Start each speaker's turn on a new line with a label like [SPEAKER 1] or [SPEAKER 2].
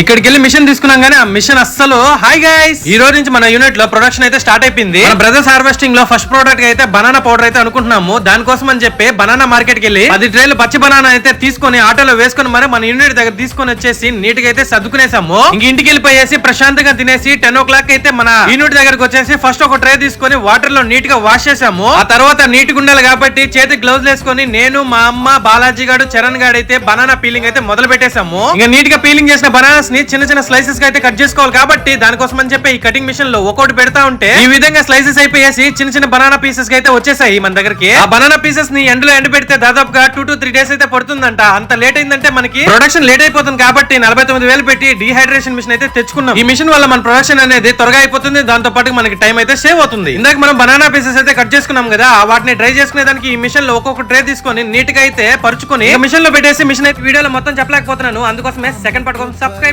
[SPEAKER 1] ఇక్కడికి వెళ్ళి మిషన్ తీసుకున్నాం కానీ ఆ మిషన్ అస్సలు హాయ్ గైస్ ఈ రోజు నుంచి మన యూనిట్లో ప్రొడక్షన్ అయితే స్టార్ట్ అయిపోయింది. మన బ్రదర్స్ హార్వెస్టింగ్లో ఫస్ట్ ప్రోడక్ట్ అయితే బనానా పౌడర్ అయితే అనుకుంటున్నాము. దానికోసం అని చెప్పి బనానా మార్కెట్కి వెళ్ళి పది ట్రేలు పచ్చి బనానా అయితే తీసుకొని ఆటోలో వేసుకొని మరి మన యూనిట్ దగ్గర తీసుకొని వచ్చేసి నీట్గా అయితే సర్దుకునేసాము. ఇంక ఇంటికి వెళ్ళిపోయేసి ప్రశాంతంగా తినేసి టెన్ ఓ క్లాక్ అయితే మన యూనిట్ దగ్గరకు వచ్చేసి ఫస్ట్ ఒక ట్రే తీసుకొని వాటర్లో నీట్గా వాష్ చేసాము. ఆ తర్వాత నీట్గా ఉండాలి కాబట్టి చేతి గ్లౌజ్ వేసుకొని నేను మా అమ్మ బాలాజీ గాడు చరణ్ గాడు అయితే బనానా పీలింగ్ అయితే మొదలు పెట్టేశాము ఇంకా నీట్గా పీలింగ్ చేసిన బనానా బనానాస్ని చిన్న చిన్న స్లైసెస్గా అయితే కట్ చేసుకోవాలి కాబట్టి దానికోసం అని చెప్పి ఈ కటింగ్ మిషన్లో ఒక్కొక్కటి పెడతా ఉంటే ఈ విధంగా స్లైసెస్ అయిపోయేసి చిన్న చిన్న బనానా పీసెస్ అయితే వచ్చేసాయి మన దగ్గరికి. ఆ బనానా పీసెస్ని ఎండలో ఎండ పెడితే దాదాపుగా టూ టు త్రీ డేస్ అయితే పడుతుందంట. అంత లేట్ అయిందంటే మనకి ప్రొడక్షన్ లేట్ అయిపోతుంది కాబట్టి నలభై తొమ్మిది వేలు పెట్టి డిహైడ్రేషన్ మిషన్ అయితే తెచ్చుకున్నాం. ఈ మిషన్ వల్ల మన ప్రొడక్షన్ అనేది త్వరగా అయిపోతుంది. దాంతో పాటు మనకి టైం అయితే సేవ్ అవుతుంది. ఇందాక మనం బనానా పీసెస్ అయితే కట్ చేసుకున్నాం కదా వాటిని డ్రై చేసుకునే దానికి ఈ మిషన్లో ఒక్కొక్క ట్రే తీసుకొని నీట్గా అయితే పరుచుకొని మిషన్లో పెట్టేసి మిషన్ అయితే వీడియోలో మొత్తం చెప్పలేకపోతున్నాను. అందుకోసమే సెకండ్ పార్ట్ కోసం సబ్స్క్రైబ్